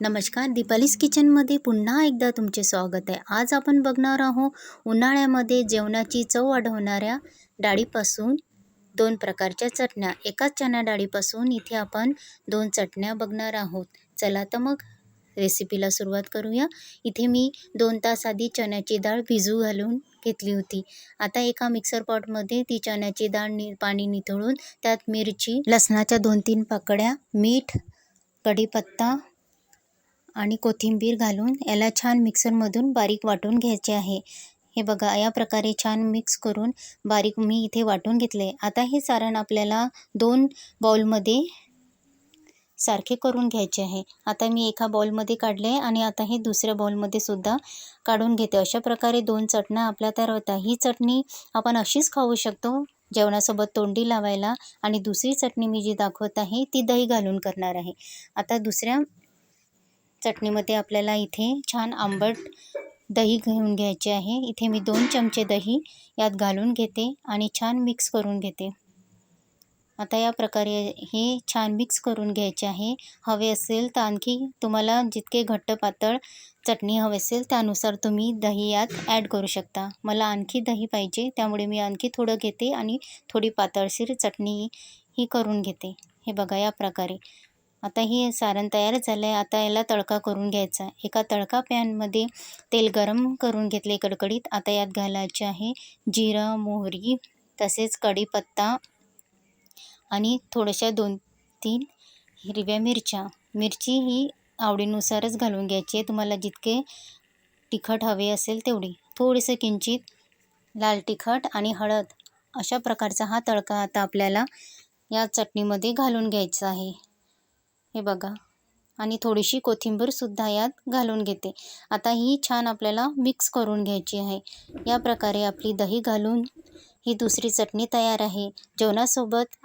नमस्कार दीपालीस किचनमध्ये पुन्हा एकदा तुमचे स्वागत आहे. आज आपण बघणार आहोत उन्हाळ्यामध्ये जेवणाची चव वाढवणाऱ्या डाळीपासून दोन प्रकारच्या चटण्या. एकाच चणा डाळीपासून इथे आपण दोन चटण्या बघणार आहोत. चला तर मग रेसिपीला सुरुवात करूया. इथे मी दोन तास आधी चण्याची डाळ भिजू घालून घेतली होती. आता एका मिक्सर पॉटमध्ये ती चण्याची डाळ नि पाणी निथळून त्यात मिरची लसणाच्या दोन तीन पाकळ्या मीठ कढीपत्ता आणि कोथिंबीर घालून याला छान मिक्सरमधून बारीक वाटून घ्यायचे आहे. हे बघा या प्रकारे छान मिक्स करून बारीक मी इथे वाटून घेतले. आता हे सारण आपल्याला दोन बाउलमध्ये सारखे करून घ्यायचे आहे. आता मी एका बाउलमध्ये काढले आणि आता हे दुसऱ्या बाउलमध्ये सुद्धा काढून घेते. अशा प्रकारे दोन चटण्या आपल्या तयार होतात ही चटणी आपण अशीच खाऊ शकतो जेवणासोबत तोंडी लावायला. आणि दुसरी चटणी मी जी दाखवत आहे ती दही घालून करणार आहे. आता दुसऱ्या चटणीमध्ये आपल्याला इथे छान आंबट दही घेऊन घ्यायचे आहे. इथे मी दोन चमचे दही यात घालून घेते आणि छान मिक्स करून घेते. आता या प्रकारे हे छान मिक्स करून घ्यायचे आहे. हवे असेल तर आणखी तुम्हाला जितके घट्ट पातळ चटणी हवे असेल त्यानुसार तुम्ही दही यात ॲड करू शकता. मला आणखी दही पाहिजे त्यामुळे मी आणखी थोडं घेते आणि थोडी पातळशीर चटणी ही करून घेते. हे बघा या प्रकारे. आता हे सारण तयार झालं आहे आता याला तडका करून घ्यायचा. एका तडका पॅनमध्ये तेल गरम करून घेतले कडकडीत. आता यात घालायचे आहे जिरं मोहरी तसेच कढीपत्ता आणि थोड्याशा दोन तीन हिरव्या मिरच्या. मिरची ही आवडीनुसारच घालून घ्यायची आहे. तुम्हाला जितके तिखट हवे असेल तेवढी. थोडेसे किंचित लाल तिखट आणि हळद. अशा प्रकारचा हा तडका आता आपल्याला या चटणीमध्ये घालून घ्यायचा आहे. हे बघा. आणि थोडीशी कोथिंबीरसुद्धा यात घालून घेते. आता ही छान आपल्याला मिक्स करून घ्यायची आहे. या प्रकारे आपली दही घालून ही दुसरी चटणी तयार आहे. जेवणासोबत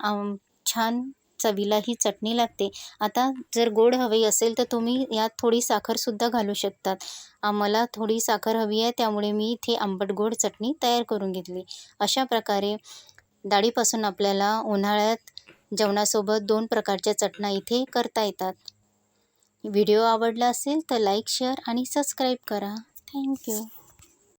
छान चवीला ही चटणी लागते. आता जर गोड हवी असेल तर तुम्ही यात थोडी साखरसुद्धा घालू शकतात. आम्हाला थोडी साखर हवी आहे त्यामुळे मी इथे आंबट गोड चटणी तयार करून घेतली. अशा प्रकारे डाळीपासून आपल्याला उन्हाळ्यात जेवणासोबत दोन प्रकारच्या चटण्या इथे करता येतात. व्हिडिओ आवडला असेल तर लाईक शेअर आणि सबस्क्राईब करा. Thank you.